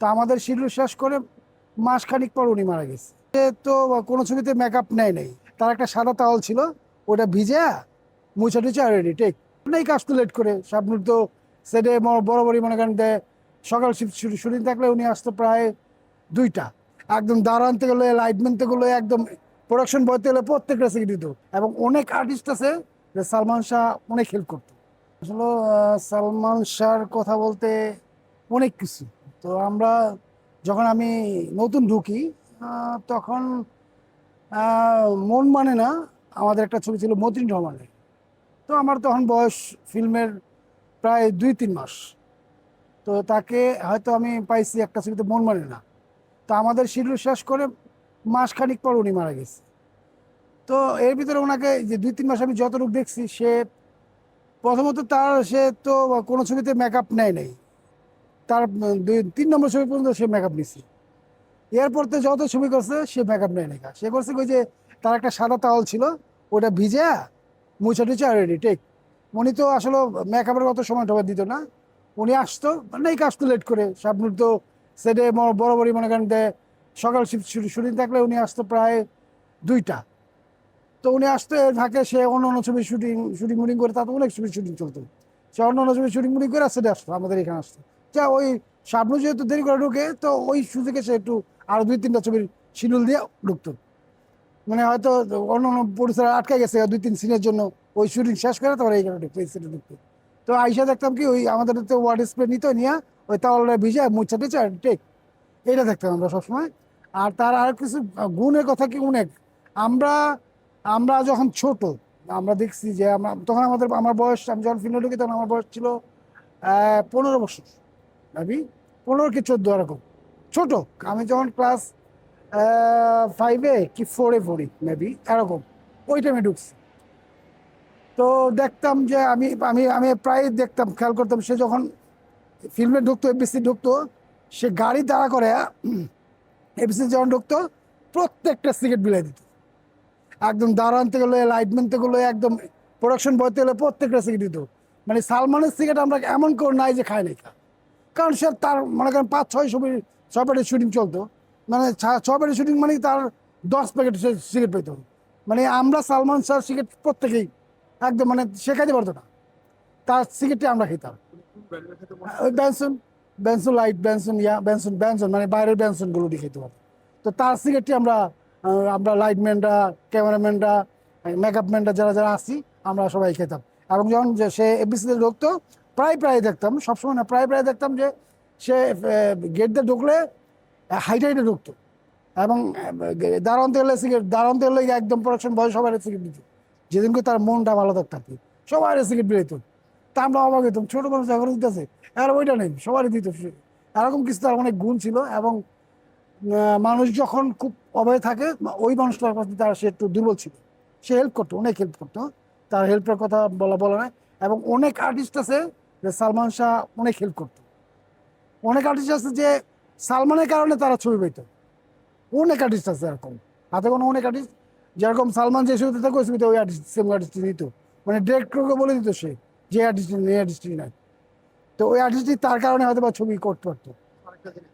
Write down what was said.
তা আমাদের শিডিউল শেষ করে মাস খানিক পর উনি মারা গেছে। তো কোনো ছবিতে মেকআপ নেয় নাই। তার একটা সাদা তাওয়াল ছিল, ওটা ভিজে মুছা টুচা রেডি টেক নেই কাজ তো লেট করে। শাবনুর তো সেটে বরাবরই মনে করেন যে সকাল শুটিং থাকলে উনি আসতো প্রায় দুইটা। একদম দাঁড়ান থেকে গেলে লাইটম্যান থেকে গেলে একদম প্রোডাকশন বয়তে গেলে প্রত্যেকটা সিটি দিত এবং অনেক আর্টিস্ট আছে যে সালমান শাহ অনেক হেল্প করতো। আসলে সালমান শাহর কথা বলতে অনেক কিছু। তো আমরা যখন আমি নতুন ঢুকি তখন মন মানে না, আমাদের একটা ছবি ছিল মতিন রহমানের। তো আমার তখন বয়স ফিল্মের প্রায় দুই তিন মাস। তো তাকে হয়তো আমি পাইছি একটা ছবিতে মন মানে না। তো আমাদের শিডিউল শেষ করে মাস খানিক পর উনি মারা গেছে। তো এর ভিতরে ওনাকে যে দুই তিন মাস আমি যতটুকু দেখছি, সে প্রথমত তার, সে তো কোনো ছবিতে মেকআপ নেয় নাই। তার দুই, তিন নম্বর ছবি পর্যন্ত সে মেকআপ নিছে। এরপর তো যত ছবি করছে, সে মেকআপ নেয় নাই সে করছে ওই যে তার একটা সাদা তাওয়াল ছিল, ওটা ভিজে মুছা টুচা রেডি টেক উনি তো আসলে মেকআপের অত সময় টমা দিত না। উনি আসতো নেই আসতো লেট করে। শাবনুর তো সেটে বরাবরই মনে করেন যে সকাল শুটিং থাকলে উনি আসতো প্রায় দুইটা। তো উনি আসতো, এর ফাঁকে সে অন্য অন্য ছবি শুটিং শুটিং মুটিং করে তাতে অনেক ছবি শুটিং চলতো। সে অন্য অন্য ছবি শুটিং মুটিং করে সেটা আসতো, আমাদের এখানে আসতো। যা ওই শাবনু যেহেতু দেরি করে ঢুকে, তো ওই সুযোগে সে একটু আরও দুই তিনটা ছবির শিডিউল দিয়ে ঢুকতো। মানে হয়তো অন্য অন্য পরিসরে আটকে গেছে, দুই তিন সিনের জন্য ওই শুটিং শেষ করে তারপরে এইখানে ঢুকতো, এই সিনে ঢুকতো। তো আইসা দেখতাম কি ওই আমাদের তো ওয়ার্ড স্প্রে নিত নিয়ে, ওই তাওয়ালটা ভিজে, মুছা টেচা টেক এটা দেখতাম আমরা সবসময়। আর তার আর কিছু গুণের কথা কি অনেক? আমরা আমরা যখন ছোট, আমরা দেখছি যে আমরা, তখন আমাদের, আমার বয়স, আমি যখন ফিল্মে ঢুকি তখন আমার বয়স ছিল পনেরো বছর। ভাবি পনেরো কি চোদ্দ এরকম। ছোট, আমি যখন ক্লাস ফাইভে কি ফোরে পড়ি মেবি এরকম। ওই টাইমে ঢুকছি। তো দেখতাম যে আমি আমি আমি প্রায় দেখতাম, খেয়াল করতাম, সে যখন ফিল্মে ঢুকতো এফবিসি ঢুকতো, সে গাড়ি দাঁড়া করে এফবিসি যখন ঢুকতো, প্রত্যেকটা সিগারেট বিলাই দিত। একদম দাঁড়ান থেকে গেলে লাইটম্যান থেকে গেলে একদম প্রোডাকশন বয়তে গেলে প্রত্যেকটা সিগারেট দিত। মানে সালমানের সিগারেট আমরা এমন করে নাই যে খাই নাই। খা কারণ সে তার, মনে করেন পাঁচ, ছয় ছবি, ছয় প্যাকেট শুটিং চলতো। মানে ছ- প্যাকেট শুটিং মানে তার দশ প্যাকেট সিগারেট পেত মানে আমরা সালমান শাহ সিগারেট প্রত্যেকেই একদম মানে সে খাইতে পারতো না। তার সিগারেটটি আমরা খেতাম। ব্যানসন ব্যানসন লাইট ব্যানসন ইয়া ব্যানসন ব্যানসন মানে বাইরের ব্যানসনগুলো দিয়ে খেতে পারতো। তো তার সিগারেটটি আমরা আমরা লাইটম্যানরা ক্যামেরাম্যানরা মেকআপ ম্যানরা যারা যারা আসি আমরা সবাই খেতাম। এবং যখন সে এবিসিতে ঢুকতো প্রায় প্রায় দেখতাম, সবসময় না, প্রায় প্রায় দেখতাম যে সে গেট দিয়ে ঢুকলে হাইটে হাইটে ঢুকতো। এবং দাঁড়ানতে হলে সিগারেট দাঁড়ানতে হলে একদম প্রোডাকশন বয়স সবাই সিগারেট দিত। যেদিনকে তার মনটা ভালো থাকতো আর কি, সবাই সিগারেট বেরোতো। তা আমরা অবাক হইতাম, ছোটো মানুষ এখন দিতেছে, আর ওইটা নেই, সবারই দিত। এরকম কিছু তার অনেক গুণ ছিল এবং মানুষ যখন খুব অভয়ে থাকে, ওই মানুষটার কাছে তার সে একটু দুর্বল ছিল। সে হেল্প করতো, অনেক হেল্প করতো। তার হেল্পের কথা বলা বলা নয় এবং অনেক আর্টিস্ট আছে যে সালমান শাহ অনেক হেল্প করত। অনেক আর্টিস্ট আছে যে সালমানের কারণে তারা ছবি পেত অনেক আর্টিস্ট আছে এরকম। হাতে কোনো অনেক আর্টিস্ট যেরকম সালমান যে ছবিতে থাকে, ওই ছবিতে ওই আর্টিস্ট সেম আর্টিস্ট নিত। মানে ডিরেক্টরকে বলে দিত সে, যে আর্টিস্ট এই আর্টিস্টই নাই। তো ওই আর্টিস্টই তার কারণে হয়তো বা ছবি করতে পারতো।